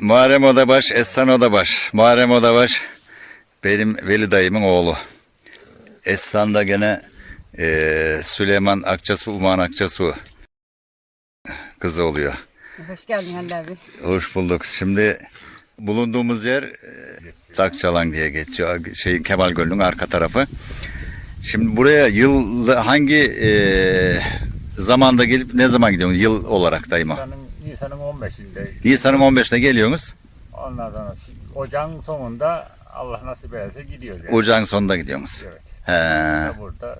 Muharrem Odabaş, Essan Odabaş. Muharrem Odabaş benim Veli dayımın oğlu. Essan da gene eee, Süleyman Akçasu, Uman Akçasu kızı oluyor. Hoş geldin Halil abi. Hoş bulduk. Şimdi bulunduğumuz yer e, Dakçalan diye geçiyor. Şey Kemal Gölü'nün arka tarafı. Şimdi buraya yıl hangi e, zamanda gelip ne zaman gidiyorsunuz? Yıl olarak dayıma. Nisan'ın, Nisan'ın 15'inde. Nisan'ın 15'ine geliyorsunuz. Ondan sonra ocağın sonunda Allah nasip ederse gidiyoruz yani. Ocağın sonunda gidiyorsunuz. Evet. He. Burada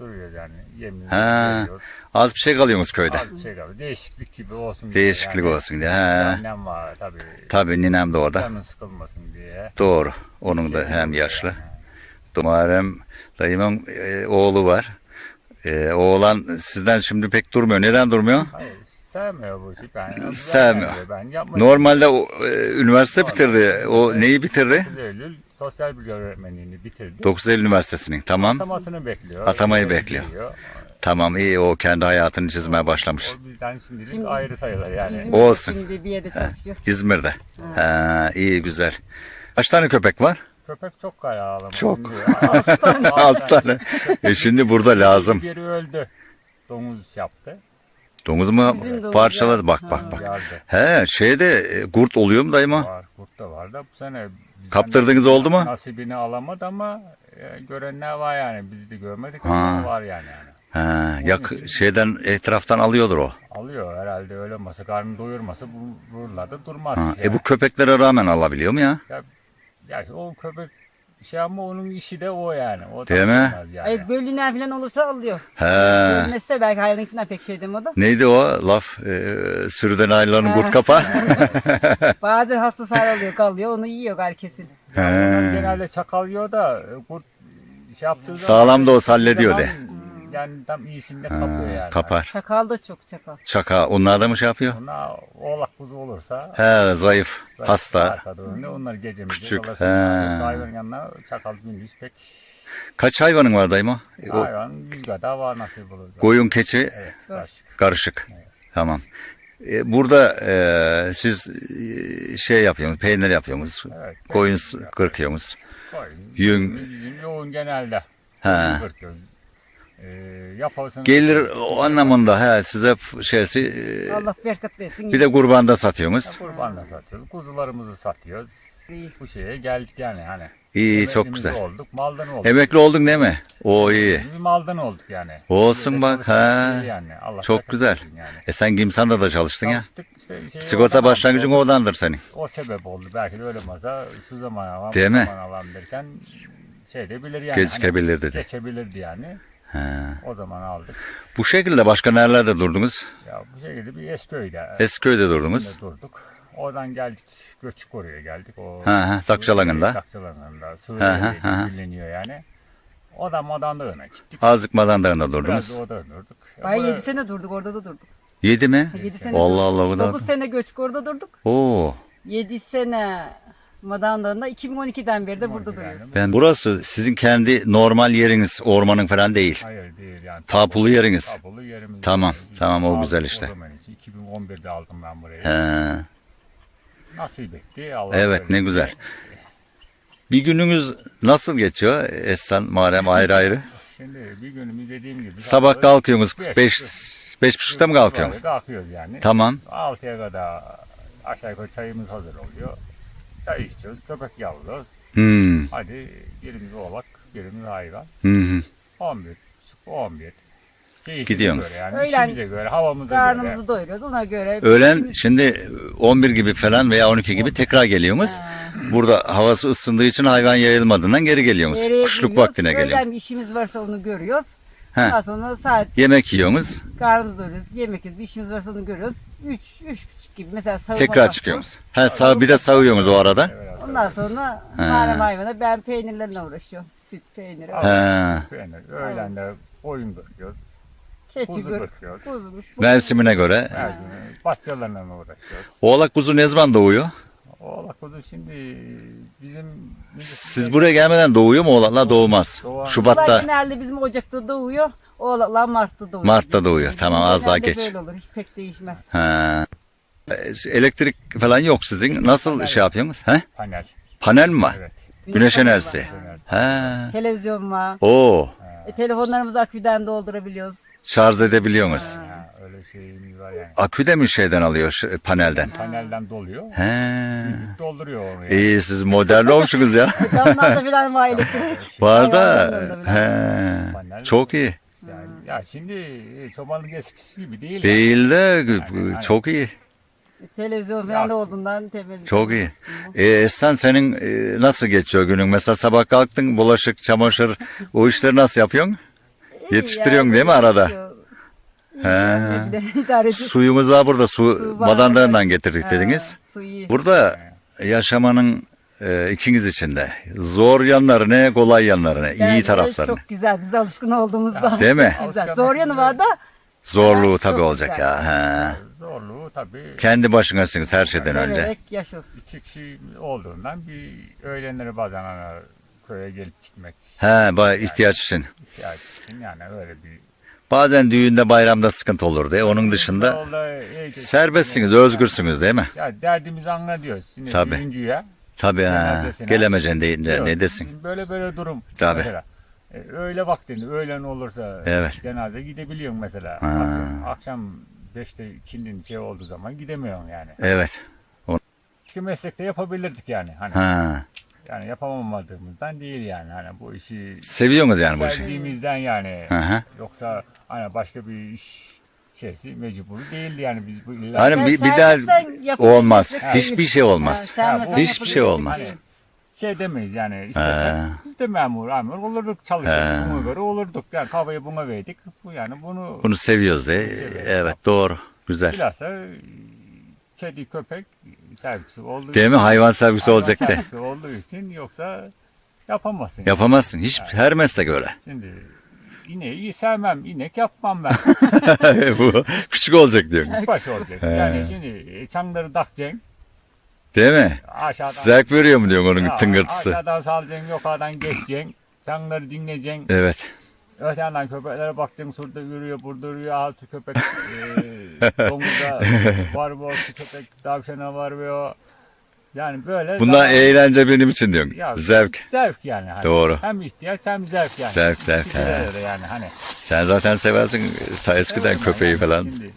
duruyoruz yani. Yemin ediyoruz. Az bir şey kalıyorsunuz köyde. Az bir şey kaldı. Değişiklik gibi olsun diye. Değişiklik yani. olsun diye. He. Annem var tabii. Tabii ninem de orada. Canın sıkılmasın diye. Doğru. Onun da hem yaşlı. Muharrem dayımın e, oğlu var. E, oğlan sizden şimdi pek durmuyor. Neden durmuyor? Hayır, sevmiyor bu işi. Ben, Sevmiyor. Ben Normalde o, e, üniversite bitirdi. O neyi bitirdi? 9 Eylül sosyal bilgi öğretmenliğini bitirdi. 9 Eylül Üniversitesi'nin. Tamam. Atamasını bekliyor. Atamayı Öyle bekliyor. gidiyor. Tamam iyi o kendi hayatını çizmeye başlamış. O bizden şimdilik Şimdi- ayrı sayılır yani. Bizim Olsun. Şimdi bir yerde çalışıyor. İzmir'de. Ha, iyi güzel. Kaç tane köpek var? Köpek çok kayağlı. Çok. Altı Altı tane. E şimdi burada lazım. Biri öldü. Domuz yaptı. Domuz mu Bizim domuz parçaladı? Bak bak bak. Yardı. He şeyde e, kurt oluyor mu dayıma? Var. Kurt da var da bu sene bizden Kaptırdınız oldu mu? Nasibini alamadı ama e, görenler var yani. Biz de görmedik Ha. ama var yani. yani. Ha, yak şeyden etraftan alıyordur o. Alıyor herhalde öyle masa karnını doyurmasa bu buralarda durmaz. Ha, yani. e bu köpeklere rağmen alabiliyor mu ya? ya, ya o köpek şey ama onun işi de o yani. O da Değil mi? Yani. Ay bölünen falan olursa alıyor. He. Ölmezse belki hayvanın içinden pek şey deme o da. Neydi o laf? E, sürüden ayrılanın kurt kapa. Bazen hasta sağır oluyor kalıyor onu yiyor galiba kesin. Onlar genelde çakal yiyor da e, kurt şey yaptığı Sağlam da olsa hallediyor zaman, de. Yani tam iyisinde kapıyor yani. Kapar. Çakal da çok çakal. Çaka. Onlar da mı şey yapıyor? Ona oğlak kuzu olursa He zayıf. Hasta. arkada önünde onlar gece mi Küçük, he. Yoksa hayvanın yanına çakal gündüz pek Kaç hayvanın var dayıma? O, hayvan yüz kadar var nasip olur. koyun keçi Evet, karışık. karışık. Tamam. E, burada e, siz e, şey yapıyorsunuz, peynir yapıyorsunuz. Evet. Koyun s- kırkıyorsunuz. Koyun. Yün- Bizim yoğun genelde. He. Kırkıyoruz. Ee, yapalısını Gelir o anlamında he size şeysi e, Allah bereket versin. bir de kurbanda satıyorsunuz. kurbanla satıyoruz. Kuzularımızı satıyoruz. İyi. Bu şeye geldik yani hani. İyi çok Emeklimiz güzel. Olduk, maldan olduk. Emekli oldun değil mi? O iyi. Biz maldan olduk yani. Olsun bak, ha. iyi Yani. Allah Çok bereket güzel. versin Yani. E sen Gimsan'da da çalıştın ya. Çalıştık işte şey Sigorta oradan başlangıcın oldu. oradandır senin. O sebep oldu. Belki de öyle masa şu zaman alan, Değil bu mi? zaman alan derken şey de bilir yani. Gecikebilirdi Hani de. geçebilirdi yani. He. O zaman aldık. Bu şekilde başka nerelerde durdunuz? Ya bu şekilde bir Esköy'de Esköy'de durdunuz. Durduk. Oradan geldik. Göçük oraya geldik. O Dakçalanı'nda. Dakçalanı'nda. Hı hı, Suriye'de hı hı. dinleniyor yani. Odan modan dağına gittik. Azık Madandarı'nda Biraz durdunuz. da orada durduk. Ay Bu- 7 sene durduk orada da durduk. Yedi mi? 7 sene Allah Allah o da. 9 sene göçük orada durduk. Oo. 7 sene Madanlarında 2012'den beri de burada 12'den duruyoruz. Ben burası sizin kendi normal yeriniz ormanın falan değil. Hayır değil yani. Tapulu yeriniz. Tapulu yerimiz. Tamam, tamam, o güzel işte. O zaman için 2011'de aldım ben burayı. He. Nasip etti. Allah Evet ne güzel. Bir gününüz nasıl geçiyor Essan, Muharrem ayrı ayrı? Şimdi bir günümüz dediğim gibi. Sabah kalkıyoruz. kalkıyorsunuz. Beş, beş buçukta mı kalkıyorsunuz? Kalkıyoruz yani. Tamam. 6'ya kadar aşağı yukarı çayımız hazır oluyor. Çay içiyoruz, köpek yavruyoruz. Hmm. Hadi birimiz oğlak, birimiz hayvan. Hı hı. 11, 11. Keyfimize Gidiyorsunuz. Göre yani Öğlen işimize göre, havamıza göre. Karnımızı doyuruyoruz ona göre. Öğlen şimdi 11 gibi falan veya 12 gibi tekrar geliyorsunuz. Burada havası ısındığı için hayvan yayılmadığından geri geliyorsunuz. Nereye Kuşluk gidiyoruz? vaktine geliyorsunuz. Öğlen işimiz varsa onu görüyoruz. He. Ondan sonra saat Yemek yiyorsunuz. karnımızı doyuruyoruz. Yemek yiyoruz. Bir işimiz varsa onu görüyoruz. 3, üç buçuk gibi mesela savunma Tekrar çıkıyorsunuz. Ha, sağ, bir de sağıyorsunuz o arada. Ondan sonra harem hayvana ben peynirlerle uğraşıyorum. Süt peyniri. He. Yani öğlen de koyun bakıyoruz. Keçi kuzu gır. bakıyoruz. Kuzu. Mevsimine göre. Gün bahçelerle uğraşıyoruz. Oğlak kuzu ne zaman doğuyor? Oğlak kuzu şimdi bizim... Siz buraya gelmeden doğuyor mu oğlaklar? Doğmaz. Doğar. Şubat'ta, genelde bizim Ocak'ta doğuyor. Oğlaklar Mart'ta doğuyor. Mart'ta doğuyor. Tamam az daha Genelde geç. böyle olur. Hiç pek değişmez. Ha. E, Elektrik falan yok sizin. Nasıl şey yapıyorsunuz? He? Panel. Panel mi var? Evet. Güneş enerjisi. Panel. He. Televizyon var. Oo. E, telefonlarımızı aküden doldurabiliyoruz. Şarj edebiliyorsunuz. Ha, öyle şeyimiz yani. Akü de mi şeyden alıyor şu- panelden? Panelden doluyor. He. Dolduruyor onu yani. İyi siz modern olmuşsunuz ya. Camlarda falan var elektrik. Var da. He. Çok iyi. Yani, ya şimdi e, çobanlık eskisi gibi değil. Değil de Yani, çok iyi. E, Televizyon falan olduğundan temel. Çok iyi. E, Esen senin e, nasıl geçiyor günün? Mesela sabah kalktın bulaşık, çamaşır o işleri nasıl yapıyorsun? Yetiştiriyorsun yani, değil mi arada? yetişiyor. Yani, bir de ediyoruz. Suyumuz var burada. Su, Su var, evet. getirdik dediniz. Su iyi. Burada yaşamanın e, ikiniz için de zor yanları ne, kolay yanları ne, iyi Bence tarafları ne? Çok güzel. Biz alışkın olduğumuzda. Değil mi? Güzel. Zor yanı var da Zorluğu Evet, tabii çok olacak güzel. ya. He. Zorluğu tabii Kendi başınasınız her şeyden önce. severek yaşıyoruz. iki kişi olduğundan bir öğlenleri bazen köye gelip gitmek He, ba- ihtiyaç için. ihtiyaç için yani öyle bir Bazen düğünde bayramda sıkıntı olur diye. Onun dışında Yolda iyice- serbestsiniz, özgürsünüz değil mi? Ya derdimizi anla diyoruz. Şimdi Tabii. düğüncüye Tabii ha. Cenazesine. Gelemeyeceksin deyince diyoruz, ne desin? Böyle böyle durum. Tabii. Mesela. E, öğle vaktinde öğlen olursa Evet. cenaze gidebiliyorsun mesela. Ha. Akşam, akşam 5'te ikindinin şey olduğu zaman gidemiyorsun yani. Evet. Başka meslekte yapabilirdik yani. Hani Ha. Yani yapamamadığımızdan değil yani. Hani bu işi Seviyorsunuz yani bu işi. sevdiğimizden yani. Hı hı. Yoksa hani başka bir iş şeysi mecbur değildi yani biz bu illa Hani bir, bir daha olmaz. Hiçbir şey olmaz. Hiçbir şey olmaz. değil. şey demeyiz yani istesen He. biz de memur memur olurduk çalışırdık buna göre olurduk yani kafayı buna verdik bu yani bunu Bunu seviyoruz de. Evet doğru. Güzel. bilhassa kedi köpek sevgisi olduğu Değil mi? Hayvan sevgisi hayvan olacak de. sevgisi olduğu için yoksa yapamazsın. yani. Yapamazsın. Hiç her meslek öyle. Şimdi ineği sevmem, inek yapmam ben. bu küçük olacak diyor. Baş olacak. Yani şimdi e, çangları takacaksın, Değil mi? aşağıdan Zevk veriyor mu diyor onun Ya, tıngırtısı. Aşağıdan salacaksın, yukarıdan geçeceksin. Çanları dinleyeceksin. Evet. Öte yandan köpeklere bakacaksın. Şurada yürüyor, burada yürüyor. Altı köpek e, var mı? Altı köpek tavşana var mı? Yani böyle. Bunlar zaman- eğlence benim için diyorsun. Ya, Zevk. Zevk yani. Hani. Doğru. Hem ihtiyaç hem zevk yani. Zevk, zevk, İkisi he. yani hani. Sen zaten seversin ta eskiden Öyle köpeği yani. falan. Şimdi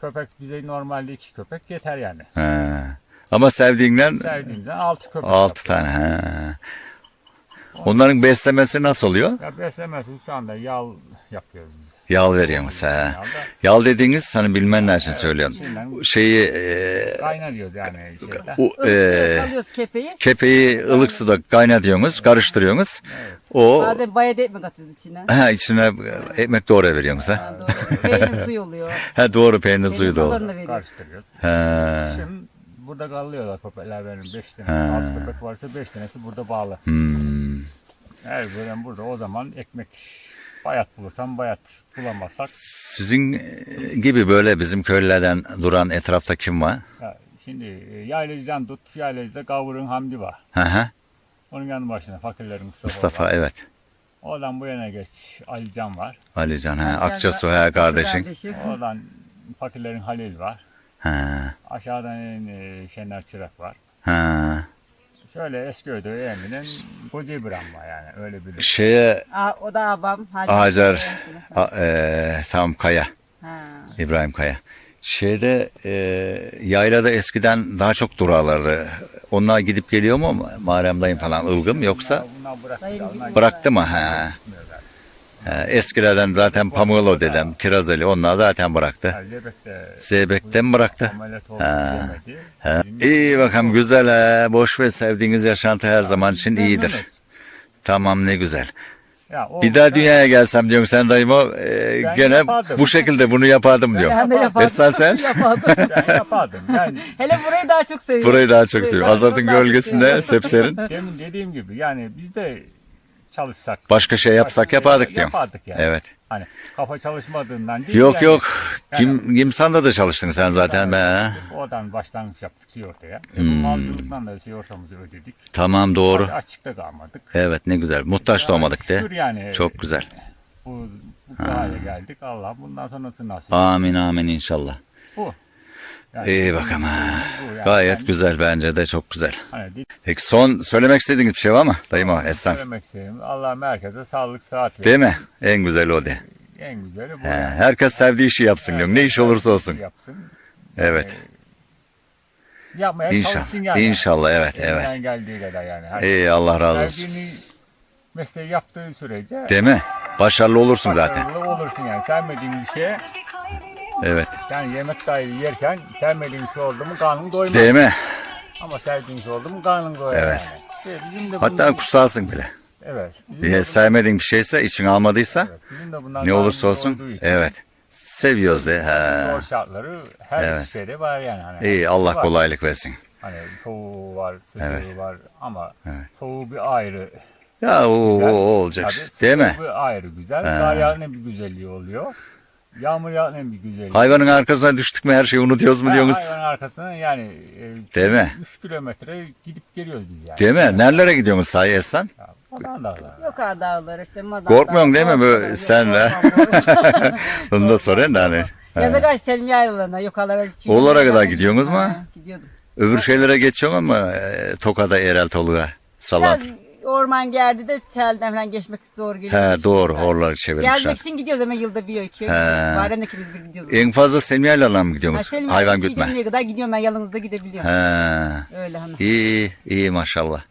köpek bize normalde iki köpek yeter yani. Ha. Ama sevdiğinden Sevdiğimizden altı köpek. altı tane. Ha. Onların beslemesi nasıl oluyor? Ya beslemesi şu anda yal yapıyoruz. Yal veriyorsunuz. Ha. Yalda Yal dediğiniz hani bilmenler için söylüyorum. Şeyi e, kaynatıyoruz yani şeyde. o, e, Alıyoruz kepeği. kepeği ılık suda kaynatıyorsunuz, karıştırıyorsunuz. O Bazen bayat ekmek atıyoruz içine. ha, içine ekmek doğru veriyorsunuz ha. Ha, doğru. Peynir suyu oluyor. Ha doğru peynir Peynir suyu da olur. veriyoruz. Karıştırıyoruz. Ha. Şimdi burada kalıyorlar köpekler benim. Beş tane. Ha. Altı köpek varsa beş tanesi burada bağlı. Hmm. Her bölüm burada o zaman ekmek bayat bulursam bayat bulamazsak. Sizin e, gibi böyle bizim köylülerden duran etrafta kim var? Ya şimdi e, yaylacıdan tut, yaylacıda kavurun Hamdi var. Hı hı. Onun yanı başında fakirlerin Mustafa, Mustafa var. evet. Oradan bu yana geç Alican var. Alican ha. Aşağıda- Akçasu ha kardeşin. kardeşi. Oradan fakirlerin Halil var. Ha. Aşağıdan e, Şener Çırak var. Ha. Şöyle Esköy'de Emin'in Koca İbrahim var yani öyle bir. Şeye Aa, o da abam. Hacı. Hacer a, e, tam Kaya. Ha. İbrahim Kaya. Şeyde e, yaylada eskiden daha çok durarlardı. Onlar gidip geliyor mu Muharrem dayım falan ılgım yoksa Bunlar bıraktı. Dayım Onlar gibi. bıraktı mı? Ha. Ha, eskilerden zaten Pamuğlu dedem, Kirazeli onlar zaten bıraktı. Zeybek'ten bıraktı? Ha. Ha. İyi bakalım güzel ha. Boş ve sevdiğiniz yaşantı her zaman için iyidir. Tamam ne güzel. Ya o- Bir daha dünyaya gelsem diyorsun sen dayım o e, Ben gene yapardım. bu şekilde bunu yapardım diyor. Ben de yapardım. Esra sen? yapardım. Ben yapardım. Yani Hele burayı daha çok seviyorum. Burayı daha çok seviyorum. Çok gölgesinde sepserin. demin dediğim gibi yani biz de çalışsak. Başka şey yapsak başka yapardık şey diyorum. Yapardık yani. Evet. Hani kafa çalışmadığından değil Yok yani. yok. Kim Gimsan'da da çalıştın sen zaten be. ha? Oradan başlangıç yaptık sigortaya. E, Hmm. malcılıktan da sigortamızı ödedik. Tamam doğru. Aç- Açıkta kalmadık. Evet ne güzel. Muhtaç da olmadık de. Yani. Çok güzel. Bu, bu hale geldik. Allah bundan sonrası nasip. Amin amin inşallah. Bu. İyi bu yani. Gayet güzel bence de çok güzel. Hani Peki son söylemek istediğiniz bir şey var mı? Dayım o Esen. söylemek istedim. Allah merkeze sağlık saat. Değil mi? En güzeli o de. En güzeli bu. He, yani. herkes sevdiği işi yapsın diyorum. Ne iş olursa olsun. Yapsın. Evet. Yapmaya İnşallah. çalışsın yani. İnşallah evet Elinden evet. geldiği kadar yani. Her İyi Allah razı olsun. Mesleği yaptığı sürece Değil mi? Başarılı olursun zaten. başarılı olursun yani. Sevmediğin bir şeye Evet. yani yemek dahi yerken sevmediğin şey oldu mu karnın doymaz. Değil mi? Ama sevdiğin şey oldu mu karnın doyar Evet. yani. Bizim de Hatta bundan- kutsalsın bile. evet. Bizim Bir de, sevmediğin bir şeyse için almadıysa evet, bizim de bundan ne olursa olsun. Evet. Seviyoruz de. He. O şartları her Evet. şeyde var yani. Hani İyi Allah var. kolaylık versin. Hani soğuğu var, sıcağı Evet. var ama Evet. soğuğu bir ayrı Ya o, güzel. o olacak. Tabii, Değil mi? bir ayrı güzel. Kar yağının bir güzelliği oluyor. Yağmur yağının bir güzelliği. Hayvanın arkasına düştük mü her şeyi unutuyoruz mu diyorsunuz? Hayvanın arkasına yani e, Değil mi? 3 kilometre gidip geliyoruz biz yani. Değil mi? Nerelere gidiyorsunuz sahi Esen? Ya, Adan dağlar. Yok ha dağlar işte madan Korkmuyorsun değil mi böyle senle? korkmam, Onu da sorayım da hani. Yaza kaç Selim yaylalarına yukarılara çıkıyor. Oğullara kadar gidiyorsunuz mu? Ha, Gidiyordum. Öbür şeylere geçiyorsun ama e, Toka'da Erel Tolu'ya. Salat. Biraz orman gerdi de telden falan geçmek zor geliyor. He doğru oraları çevirmişler. Gezmek için gidiyoruz ama yılda bir iki. He. Bayramda ikimiz bir gidiyoruz. En fazla Selmiye'lerle mi Ha, gidiyorsunuz? Selim Hayvan gütme. Ne kadar gidiyorum ben yanınızda gidebiliyorum. He. Öyle hani. İyi iyi maşallah.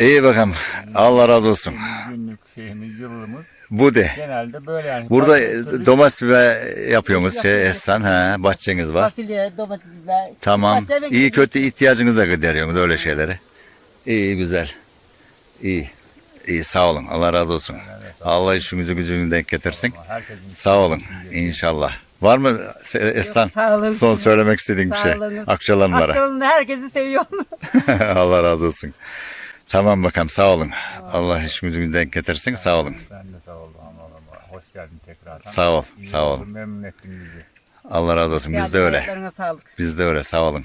İyi bakalım. Allah razı olsun. günlük şeyimiz, yılımız Bu de. genelde böyle yani. Burada türlü- domates biber yapıyorsunuz şey Esen. He, bahçeniz var. Fasulye, domatesler. Tamam. Bahçe ve İyi kötü ihtiyacınızı da gideriyorsunuz öyle şeyleri. İyi güzel. İyi. İyi sağ olun. Allah razı olsun. Allah işinizi gücünü denk getirsin. Sağ olun. İnşallah. Var mı Se- Esen? Son söylemek istediğin bir şey. Akçalanlara. Akçalan'da herkesi seviyorum. Allah razı olsun. Tamam bakalım sağ olun. Allah işimizi denk getirsin. Sağ olun. Sen de sağ ol. Hoş geldin tekrardan. Sağ ol, sağ ol. Memnun ettin bizi. Allah razı olsun. Biz de öyle. Biz de öyle. Sağ olun.